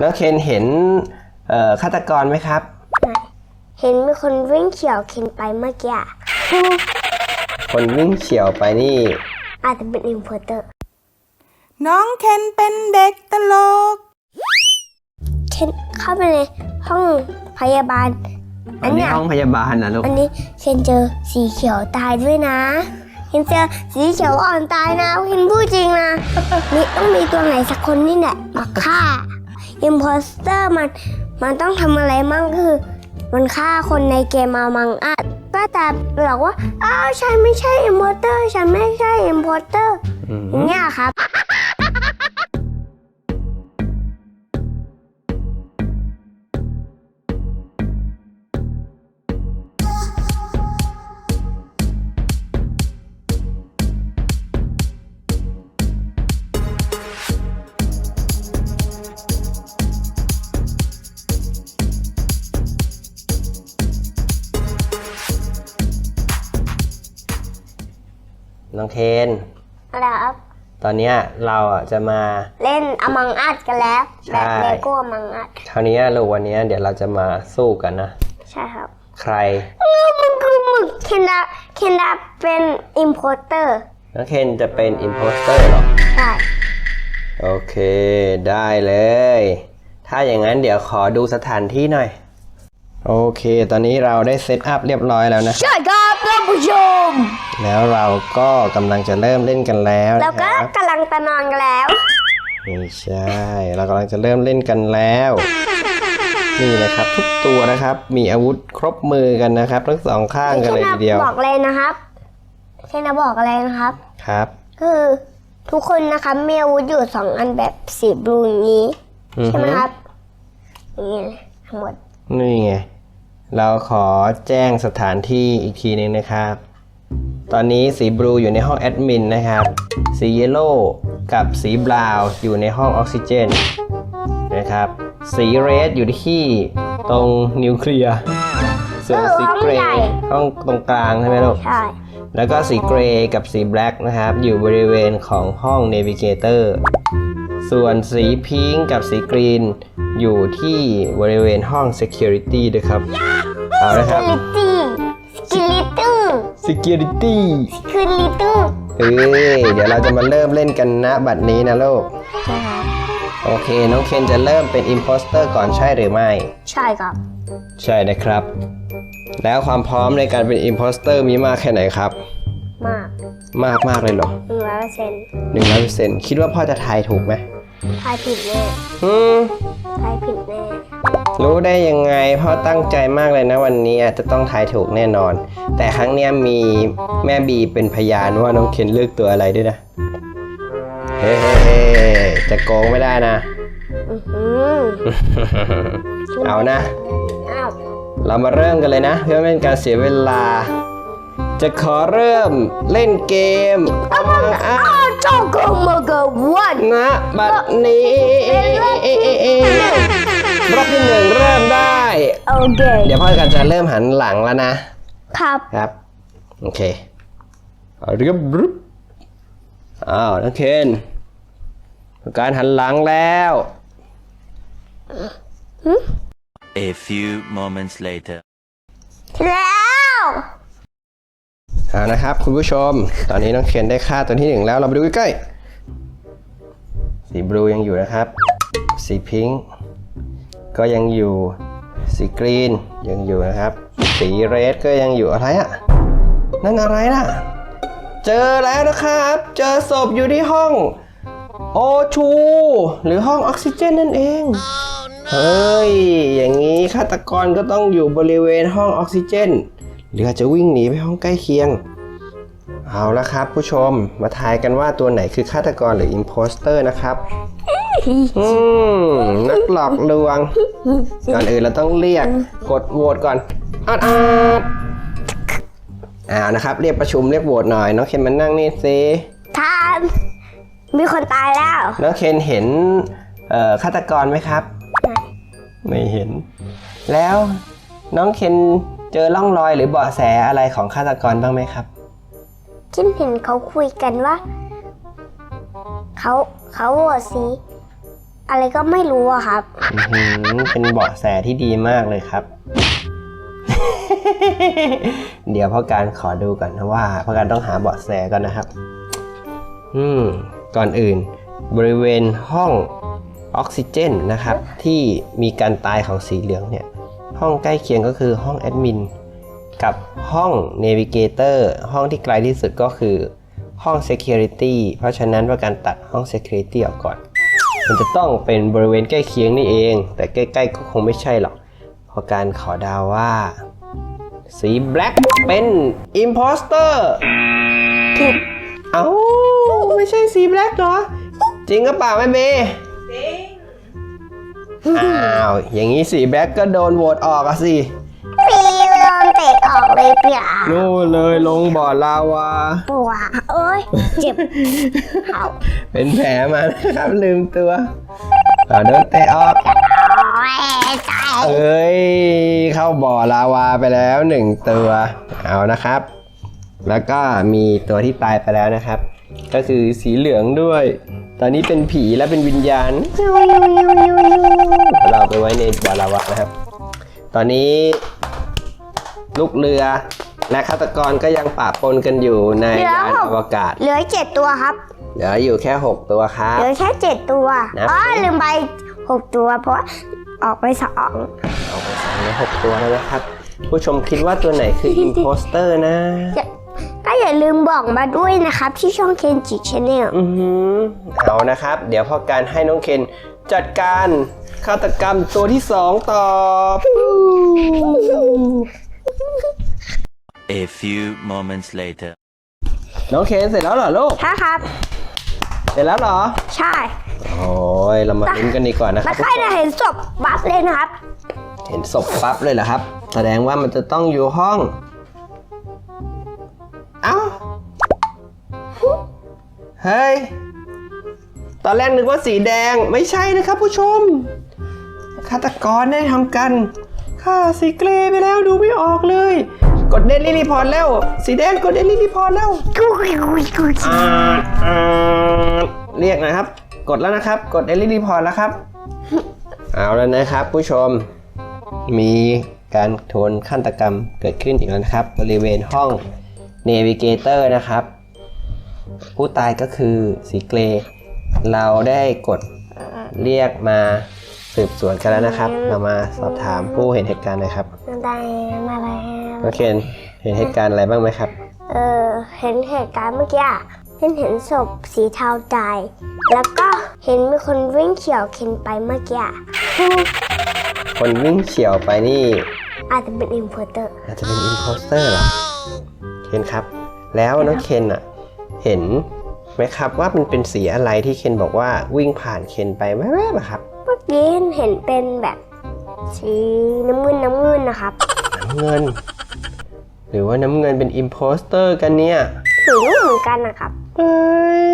น้องเคนเห็นเอ่อฆาตกรไหมครับ เห็นมีคนวิ่งเฉียวเคนไปเมื่อกี้อะคนวิ่งเฉียวไปนี่ อาจจะเป็นอินพอร์เตอร์ น้องเคนเป็นเด็กตลก เคนเข้าไปในห้องพยาบาล อัอันนนี้เนี้ยห้องพยาบาลนะลูก อันนี้เคนเจอสีเขียวตายด้วยนะเคนเจอสีเขียวอ่อนตายนะเคนพูดจริงนะนี่ต้องมีตัวไหนสักคนนี่แหละมาฆ่า อินพอสเตอร์มันมันต้องทำอะไรมั่งคือ มันฆ่าคนในเกมมามังอาจก็แต่บอกว่าอ้าวฉันไม่ใช่อินพอร์เตอร์ฉันไม่ใช่อินพอร์เตอร์อืมอย่างเงี้ยครับ น้องเคนแล้วครับตอนเนี้ยเราอะจะมา เล่นอมังอัดกันแล้วใช่ แบบเลโก้อมังอัดคราวนี้ลูกวันนี้เดี๋ยวเราจะมาสู้กันนะ ใช่ครับใครมันคือหมึกเคนดาเคนดาเป็นอิมพอร์เตอร์น้องเคนจะเป็นอิ p โพสเตอร์หรอ ใช่ โอเค ได้เลย ถ้าอย่างนั้นเดี๋ยวขอดูสถานที่หน่อย โอเค ตอนนี้เราได้เซตอัพเรียบร้อยแล้วนะ ใช่ครับท่านผู้ชม แล้วเราก็กำลังจะเริ่มเล่นกันแล้วแล้วนะคก็รับกำลังจะนอนกันแล้ว ไม่ใช่ เรากำลังจะเริ่มเล่นกันแล้ว นี่นะครับทุกตัวนะครับ มีอาวุธครบมือกันนะครับ ทั้งสองข้างกันเลยทีเดียวบอกเลยนะครับเคนดาบอกอะไรนะครับ ครับ คือทุกคนนะครับมีอาวุธอยู่สองอันแบบสีบลูอย่างนี้ อือฮึใช่ไหมครับอย่างนี้เลยทั้งหมด นี่ไง เราขอแจ้งสถานที่อีกทีหนึงนะครับ ตอนนี้สีบลูอยู่ในห้องแอดมินนะครับ สีเยลโล่กับสีบราวน์อยู่ในห้องออกซิเจนนะครับ สีเรดอยู่ที่ตรงนิวเคลียร์ส่วนสีเกรย์ห้องตรงกลางใช่ไหมลูก ใช่ แล้วก็สีเกรย์กับสีแบล็กนะครับ อยู่บริเวณของห้องเนวิเกเตอร์ ส่วนสีพิงค์กับสีกรีนอยู่ที่บริเวณห้อง Security ด้วยครับ เอาละครับลิตี้สกิลิตี้ Security คือลิตี้เอ้ยเดี๋ยวเราจะมาเริ่มเล่นกันนะบัดนี้นะลูก ใช่ครับโอเค น้องเคนจะเริ่มเป็น Imposter ก่อนใช่หรือไม่ ใช่ครับ ใช่นะครับ แล้วความพร้อมในการเป็น Imposter มีมากแค่ไหนครับ มากมากมากเลยเหรอหนึ่งร้อยเปอร์เซ็นต์หนึ่งร้อยเปอร์เซ็นต์คิดว่าพ่อจะทายถูกไหมทายผิดแน่ อืมทายผิดแน่ รู้ได้ยังไงพ่อตั้งใจมากเลยนะวันนี้จะต้องทายถูกแน่นอน แต่ครั้งเนี้ยมีแม่บีเป็นพยานว่าน้องเคนเลือกตัวอะไรด้วยนะ เฮ้ๆจะโกงไม่ได้นะ อือหือเอานะ อ้าวเรามาเริ่มกันเลยนะ เพื่อไม่เป็นการเสียเวลา จะขอเริ่มเล่นเกมเอามาอะอ้าวเจ้าก็มาเกิดวันนะบัดนี้ รอบที่หนึ่งเริ่มได้ โอเค เดี๋ยวพ่อกันจะเริ่มหันหลังแล้วนะ ครับ ครับ โอเคเอาเรียบรึบอ้าวนักเคนการหันหลังแล้ว A few moments later. แล้วเอานะครับ คุณผู้ชม ตอนนี้น้องเคนได้ค่าตัวที่หนึ่งแล้ว เราไปดูใกล้ๆสีบลูยังอยู่นะครับ สีพิงค์ ก็ยังอยู่สีกรีนยังอยู่นะครับ สีเรดก็ยังอยู่อะไรอะนั่นอะไรนะเจอแล้วนะครับ เจอศพอยู่ที่ห้องโอชูหรือห้องออกซิเจนนั่นเอง เฮ้ย อย่างนี้ฆาตกรก็ต้องอยู่บริเวณห้องออกซิเจน หรืออาจจะวิ่งหนีไปห้องใกล้เคียง เอาละครับผู้ชมมาทายกันว่าตัวไหนคือฆาตกรหรืออิมโพสเตอร์นะครับ อืมนักหลอกลวง ก่อนอื่นเราต้องเรียกกดโหวตก่อนอัดอัดอ่านะครับ เรียกประชุมเรียกโหวตหน่อยน้องเคนมานั่งนี่สิทานมีคนตายแล้ว น้องเคนเห็นเอ่อฆาตกรไหมครับ ไม่เห็น แล้วน้องเคนเจอร่องรอยหรือเบาะแสอะไรของฆาตกรบ้างไหมครับ ฉันเห็นเขาคุยกันว่า เขาเขาโหวตสี อะไรก็ไม่รู้อะครับ อื้อหือเป็นเบาะแสที่ดีมากเลยครับ เดี๋ยวพ่อการขอดูก่อนนะว่าพ่อการต้องหาเบาะแสก่อนนะครับ อืม ก่อนอื่น บริเวณห้องออกซิเจนนะครับ ที่มีการตายของสีเหลืองเนี่ย ห้องใกล้เคียงก็คือห้องแอดมินกับห้องเนวิเกเตอร์ห้องที่ไกลที่สุดก็คือห้อง Security เพราะฉะนั้นว่าการตัดห้อง Security ออกก่อน มันจะต้องเป็นบริเวณใกล้เคียงนี่เอง แต่ใกล้ๆก็คงไม่ใช่หรอกเพราะการขอเดาวว่า สีแบล็กเป็น Imposter ผิดเอ้าไม่ใช่สีแบล็กเหรอ จริงก็เปล่าแม่เมย์อ้าว อย่างนี้สีแบล็กก็โดนโหวตออกอะสิปีโดน เตะออกเลยเปียนู่นเลยลงบ่อลาวาปวดเอ้ยเจ็บเอาเป็นแผลมานะครับลืมตัวอ่าโดนเตะออกโอ้ยใจเอ้ยเข้าบ่อลาวาไปแล้วหนึ่งตัวเอานะครับ แล้วก็มีตัวที่ตายไปแล้วนะครับ ก็คือสีเหลืองด้วย ตอนนี้เป็นผีและเป็นวิญญาณเราไปไว้ในบ่อลาวานะครับ ตอนนี้ ลูกเรือ และฆาตกรก็ยังปะปนกันอยู่ในยานอวกาศ เหลือเจ็ดตัวครับ เหลืออยู่แค่ 6 ตัวครัเหบลือแค่เจ็ดตัวนับอ๋อสิ ลืมไปหกตัว เพราะออกไปสองเอาไปสองในหกตัวแล้วนะครับ ผู้ชมคิดว่าตัวไหนคืออิ p โพสเตอร์นะอย่าก็อย่าลืมบอกมาด้วยนะครับ ที่ช่องเคนจิชแนลอือหือเอานะครับ เดี๋ยวพอการให้น้องเคนจัดการฆาตกรรมตัวที่สองต่อ A few moments later. น้องเคนเสร็จแล้วเหรอลูก ใช่ครับ เสร็จแล้วเหรอ ใช่โอ้ยเรามาลุ้นกันดีกว่านะคแล้รัวบใครจะเห็นศพบัฟเลยนะครับ เห็นศพปั๊บเลยเหรอครับ แสดงว่ามันจะต้องอยู่ห้อง เอ้า เฮ้ย ตอนแรกนึกว่าสีแดงไม่ใช่นะครับผู้ชม ฆาตกรได้ทำกันฆ่าสีเกรย์ไปแล้วดูไม่ออกเลย กดเดลี่รีพอร์ตแล้ว สีแดงกดเดลี่รีพอร์ตแล้วอ่าอ่าเรียกนะครับ กดแล้วนะครับ กดเดลี่รีพอร์ตแล้วครับ เอาแล้วนะครับ ผู้ชม มีการโทนฆาตกรรมเกิดขึ้นอีกแล้วนะครับ บริเวณห้อง Navigator นะครับ ผู้ตายก็คือสีเกรเราได้กดเรียกมา สืบสวนกันแล้วนะครับ เรามาสอบถามผู้เห็นเหตุการณ์หนะครับได้มาแล้วโอเคนเห็นเหตุการณ์อะไรบ้างไหมครับ เออเห็นเหตุการณ์เมื่อกี้อะเห็นเห็นศพสีเทาตาย แล้วก็เห็นมีคนวิ่งเฉียวเคนไปเมื่อกี้อะคนวิ่งเฉียวไปนี่อาจจะเป็นอินเวอร์เตอร์อาจจะเป็นอินโพสเตอร์เหรอเคนครับ แล้วน้องเคนอะเห็นไหมครับว่ามันเป็นสีอะไรที่เคนบอกว่าวิ่งผ่านเคนไปแวบๆอะครับเมื่อ กี้เห็นเป็นแบบสีน้ำเงินน้ำเงินนะครับ น้ำเงิน หรือว่าน้ำเงินเป็นอิ p โพสเตอร์กันเนี่ยสีนุ่มเหมือนกันนะครับเอ้ย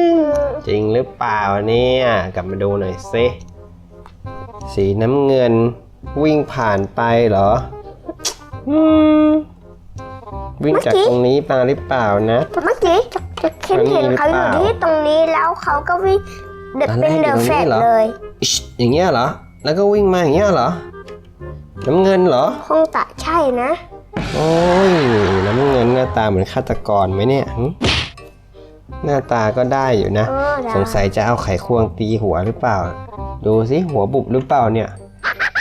จริงหรือเปล่าเนี่ย กลับมาดูหน่อยสิสีน้ำเงินวิ่งผ่านไปเหรออืมวิ่งจากตรงนี้มาหรือเปล่านะ เมื่อกี้จะจะเคนเห็นเขาอยู่ที่ตรงนี้แล้วเขาก็วิ่งเดินตอนแรเป็กนอยู่เดอะตรงแฟนี้ดเหรอเลย อิ๊ชอย่างเงี้ยเหรอ แล้วก็วิ่งมาอย่างเงี้ยเหรอ น้ำเงินเหรอ คงจะใช่นะ โอ้ย น้ำเงินหน้าตาเหมือนฆาตกรไหมเนี่ยหึหน้าตาก็ได้อยู่นะ เออได้ สงสัยจะเอาไขควงตีหัวหรือเปล่า ดูสิหัวบุบหรือเปล่าเนี่ย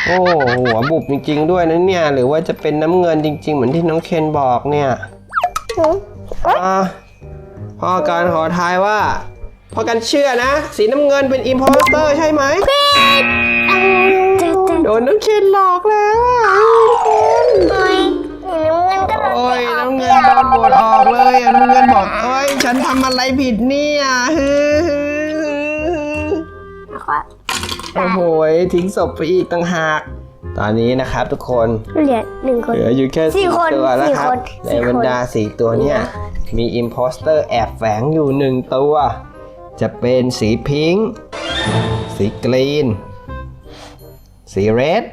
โอ้หัวบุบจริง ๆ ด้วยนะเนี่ย หรือว่าจะเป็นน้ำเงินจริง ๆ เหมือนที่น้องเคนบอกเนี่ยหืออะพ่อการขอทายว่า พ่อกันเชื่อนะ สีน้ำเงินเป็นอิมพอสเตอร์ใช่ไหมเจ๊เจ๊โดนน้องเคนหลอกแล้วอะโอ้ยสีน้ำเงินก็โดนโอ้ยไปออกน้ำเงินโดนโหวตออกเลยอะน้ำเงินบอกเอ้ยฉันทำอะไรผิดเนี่ยฮือฮือฮือนะครับโอ้โหทิ้งศพไปอีกต่างหาก ตอนนี้นะครับทุกคนเหลือหนึ่งคนเหลืออยู่แค่สี่สี่คนตัวแล้วครับสี่คนในสี่คนบรรดาสี่ตัวเนี่ยมีอิมโพสเตอร์แอบแฝงอยู่หนึ่งตัว จะเป็นสีพิงค์สีกรีน สีเรด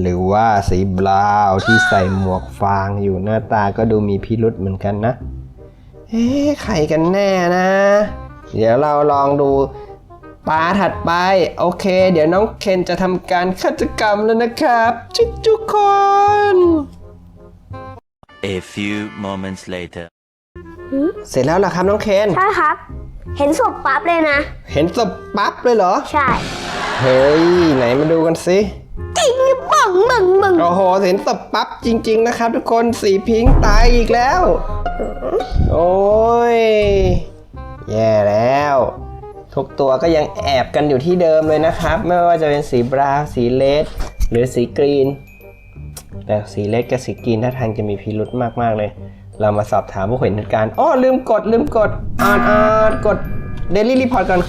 หรือว่าสีบราวน์ที่ใส่หมวกฟางอยู่หน้าตาก็ดูมีพิรุษเหมือนกันนะ เอ๊ะใครกันแน่นะ เดี๋ยวเราลองดูตาถัดไป โอเค เดี๋ยวน้องเคนจะทำการฆาตกรรมแล้วนะครับ ทุกทุกๆคน A few moments later. เสร็จแล้วเหรอครับน้องเคน ใช่ครับ เห็นศพปั๊บเลยนะ เห็นศพปั๊บเลยเหรอ ใช่ เฮ้ย ไหนมาดูกันสิจริงบังบังบังโอ้โห เห็นศพปั๊บจริง ๆ นะครับ ทุกคนสีพิงค์ตายอีกแล้ว โอ้ย แย่แล้ว ทุกตัวก็ยังแอบกันอยู่ที่เดิมเลยนะครับ ไม่ว่าจะเป็นสีบราวน์สีเลดหรือสีกรีน แต่สีเลดกับสีกรีนท่าทางจะมีพิรุธมากๆเลย เรามาสอบถามผู้เห็นเหตุการณ์อ้อลืมกดลืมกดอ่านอ่านกดเดลี่รีพอร์ตก่อน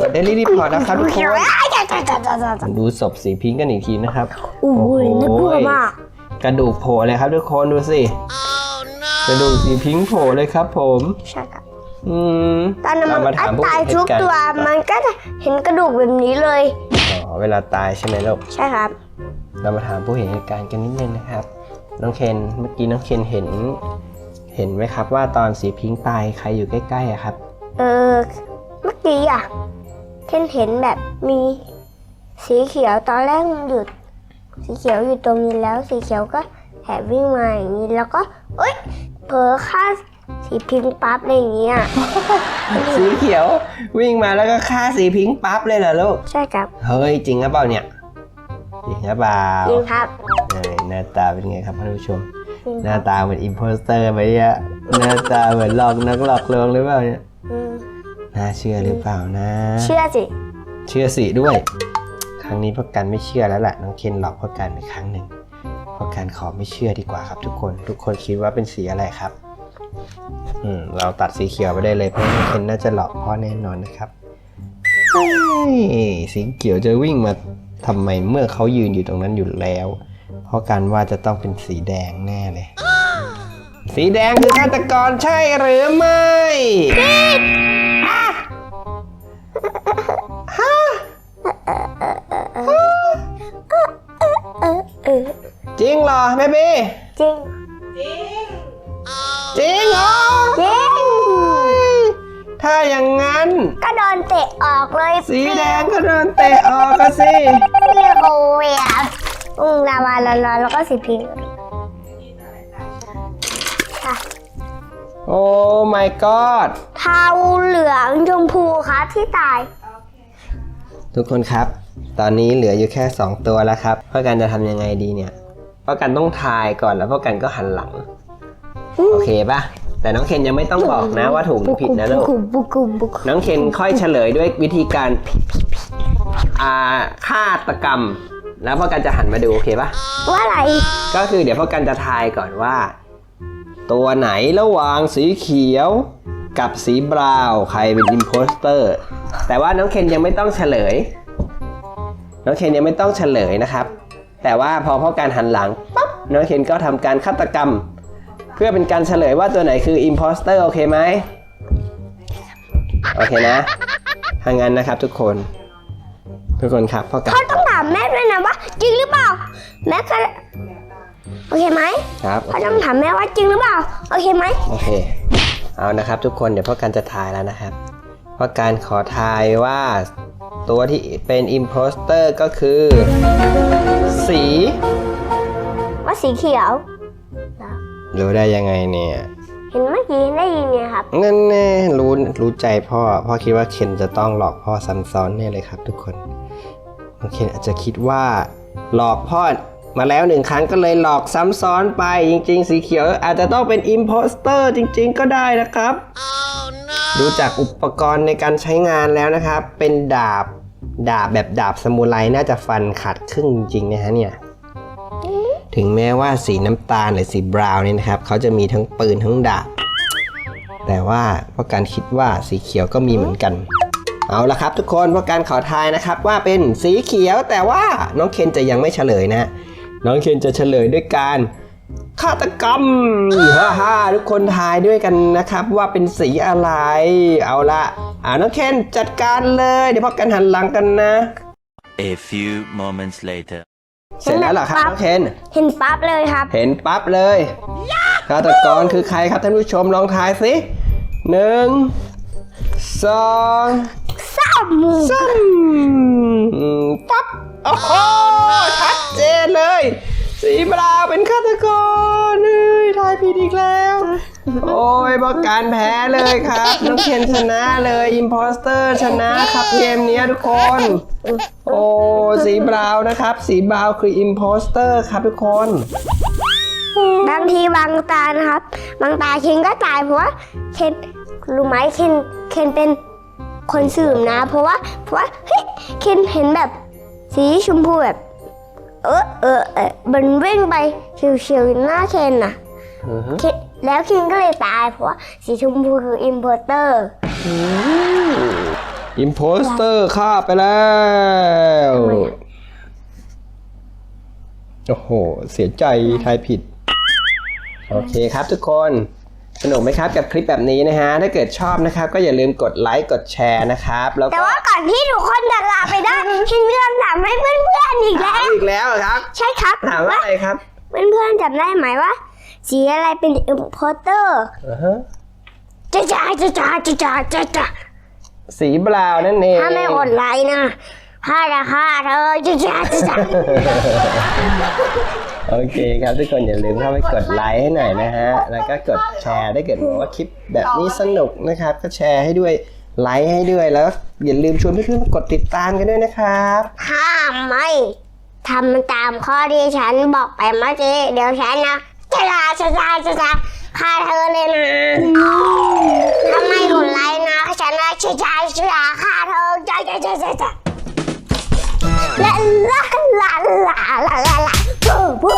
กดเดลี่รีพอร์ตนะครับทุกคนดูศพสีพิงค์กันอีกทีนะครับโอ้ยน่ากลัวมากกระดูกโผล่เลยครับทุกคนดูสิกระดูกสีพิงค์โผล่เลยครับ ผมใช่ครับอืมตอนนั้นเรามัมานถามผู้ตายเห็นเหทุกตุการณ์ตัวก่อนมันก็จะเห็นกระดูกแบบนี้เลยอ๋อเวลาตายใช่ไหมลูกใช่ครับ เรามาถามผู้เห็นเหตุการณ์กันนิดนึงนะครับ น้องเคนเมื่อกี้น้องเคนเห็น เห็นไหมครับว่าตอนสีพิงค์ตายใครอยู่ใกล้ๆอะครับ เออ เมื่อกี้อะเคนเห็นแบบมีสีเขียวตอนแรกมันหยุด สีเขียวอยู่ตรงนี้แล้วสีเขียวก็แอบวิ่งมาอย่างนี้แล้วก็เอ้ยเผลอฆ่าสีพิงค์ปั๊บอะไรอย่างเงี้ยสีเขียววิ่งมาแล้วก็ฆ่าสีพิงค์ปั๊บเลยเหรอลูก ใช่ครับ เฮ้ยจริงหรือเปล่าเนี่ยจริงหรือเปล่าจริงครับเฮ้ย หน้าตาเป็นไงครับท่านผู้ชมจริงหคน้ารับตาเหมือนอิมโพสเตอร์ไหมเนี่ยหน้าตาเหมือนหลอกนักหลอกลวงหรือเปล่าเนี่ยอืมน่าเชื่อหรือเปล่านะ เชื่อสิ เชื่อสิด้วย ครั้งนี้พ่อกันไม่เชื่อแล้วแหละน้องเคนหลอกพ่อกันไปครั้งหนึ่งพ่อกันขอไม่เชื่อดีกว่าครับ ทุกคน ทุกคนคิดว่าเป็นสีอะไรครับ อืมเราตัดสีเขียวไปได้เลยเพราะน้องเคนน่าจะหลอกพ่อแน่นอนนะครับเฮ้ยสีเขียวจะวิ่งมาทำไมเมื่อเขายืนอยู่ตรงนั้นอยู่แล้ว เพราะกันว่าจะต้องเป็นสีแดงแน่เลย สีแดงคือฆาตกรใช่หรือไม่อะฮะเออเออจริงเหรอแม่บีจริง จริงเหรอจริง ถ้าอย่างนั้น ก็โดนเตะออกเลยสีแดงก็โดนเตะออกก็สิเรียกโอเวีย อุ้งลาวาร้อนๆแล้วก็สีพิงค์ค่ะโอ้ my god เทาเหลืองชมพูครับที่ตาย ทุกคนครับ ตอนนี้เหลืออยู่แค่ 2 ตัวแล้วครับพ่อกันจะทำยังไงดีเนี่ยพ่อกันต้องทายก่อนแล้วพ่อกันก็หันหลังโอเคปะแต่น้องเคนยังไม่ต้องบอกนะว่าถูกหรือผิดนะลูก บุกุมบุกุมบุกุมน้องเคนค่อยเฉลยด้วยวิธีการอ่าฆาตกรรม แล้วพ่อกันจะหันมาดูโอเคปะว่าอะไร ก็คือเดี๋ยวพ่อกันจะทายก่อนว่า ตัวไหนระหว่างสีเขียวกับสีบราวน์ใครเป็นอิมโพสเตอร์ แต่ว่าน้องเคนยังไม่ต้องเฉลย น้องเคนยังไม่ต้องเฉลยนะครับ แต่ว่าพอพ่อการหันหลังปั๊บน้องเคนก็ทำการฆาตกรรม เพื่อเป็นการเฉลยว่าตัวไหนคืออิมโพสเตอร์โอเคไหมโอเคนะถ้างั้นนะครับทุกคน ทุกคนครับพ่อการเขาต้องถามแม่ด้วยนะว่า จริงหรือเปล่า แม่ก็โอเคไหมครับเขาต้องถามแม่ว่าจริงหรือเปล่า โอเคไหมโอเค เอานะครับ ทุกคนเดี๋ยวพ่อการจะทายแล้วนะครับพ่อการขอทายว่าตัวที่เป็นอิมโพสเตอร์ก็คือ สี ว่าสีเขียวรู้ได้ยังไงเนี่ย เห็นเมื่อกี้ได้ยินไงครับนั่นแน่รู้รู้ใจพ่อ พ่อคิดว่าเคนจะต้องหลอกพ่อซ้ำซ้อนแน่เลยครับทุกคน น้องเคนอาจจะคิดว่า หลอกพ่อมาแล้วหนึ่งครั้งก็เลยหลอกซ้ำซ้อนไปจริง ๆ สีเขียวอาจจะต้องเป็นอิมโพสเตอร์จริง ๆ ก็ได้นะครับดูจากอุปกรณ์ในการใช้งานแล้วนะครับ เป็นดาบดาบแบบดาบสมุไรน่าจะฟันขาดครึ่งจริงๆนะฮะเนี่ยถึงแม้ว่าสีน้ำตาลหรือสีบราวน์เนี่ยนะครับเขาจะมีทั้งปืนทั้งดาบแต่ว่าเพราะการคิดว่าสีเขียวก็มีเหมือนกัน เอาละครับทุกคนเพราะการขอทายนะครับว่าเป็นสีเขียวแต่ว่าน้องเคนจะยังไม่เฉลยนะ น้องเคนจะเฉลยด้วยการฆาตกรรมฮ่าฮ่าทุกคนทายด้วยกันนะครับว่าเป็นสีอะไร เอาละอ่าน้องเคนจัดการเลย เดี๋ยวพอกันหันหลังกันนะ A few moments later. เสร็จแล้วเหรอครับน้องเคนเห็นปั๊บเลยครับ เห็นปั๊บเลยฆาตกรคือใครครับท่านผู้ชมลองทายสิหนึ่งสอง สามสามปั๊บ โอ้โห ชัดเจนเลย สีบราวน์เป็นฆาตกรเฮ้ยทายผิดอีกแล้ว โอ้ยบอกการแพ้เลยครับ น้องเคนชนะเลย อิมพอสเตอร์ชนะครับเกมเนี้ยทุกคน โอ้สีบราวน์นะครับ สีบราวน์คืออิมพอสเตอร์ครับทุกคนบางทีบางตานะครับ บางตาเคนก็ตายเพราะว่าเคนรู้ไหมเคนเคนเป็น คนสืบนะ เพราะว่าเพราะว่าเฮ้ยเคนเห็นแบบสีชมพูแบบ เออเออเออมันวิ่งไปเฉียวๆหน้าเคนน่ะอือฮึเคนแล้วเคนก็เลยตายเพราะว่าสีชมพูคืออิมพอร์เตอร์ อิมโพสเตอร์ฆ่าไปแล้ว ทำไมอะ โอ้โห เสียใจทายผิด โอเคครับทุกคน สนุกไหมครับกับคลิปแบบนี้นะฮะ ถ้าเกิดชอบนะครับ ก็อย่าลืมกดไลค์กดแชร์นะครับ แล้วแต่ก็ว่าก่อนที่ทุกคนจะลาไปได้เคนมีคำถามให้เพื่อนๆอีกแล้ถามว อีกแล้วเหรอครับ ใช่ครับถามว่าอะไรครับเพื่อนๆจำได้ไหมว่า สีอะไรเป็นอิมพอร์เตอร์อือฮะจ้าจ้าจ้าจ้าจ้าจ้าจ้าจ้าสีบราวน์นั่นเองถ้าไม่กดไลค์นะข้าจะฆ่าเธอจ้าจ้าจ้าจ้า โอเคครับทุกคนอย่าลืมเข้าไปกดไลค์ให้หน่อยนะฮะ แล้วก็กดแชร์ถ้เกิดบอกว่าคลิปแบบนี้สนุกนะครับ ก็แชร์ให้ด้วยไลค์ให้ด้วยแล้วอย่าลืมชวนเพื่อนๆมากดติดตามกันด้วยนะครับถ้าไม่ทำตามข้อที่ฉันบอกไปเมื่อกี้เดี๋ยวฉันนะจะลาจะลาจะลาฆ่าเธอเลยนะถ้าไม่กดไลค์นะฉันนะจะจะจะลาฆ่าเธอจ้าจ้าจ้าจ้าจ้าลาลาลาลาลาลา 这不。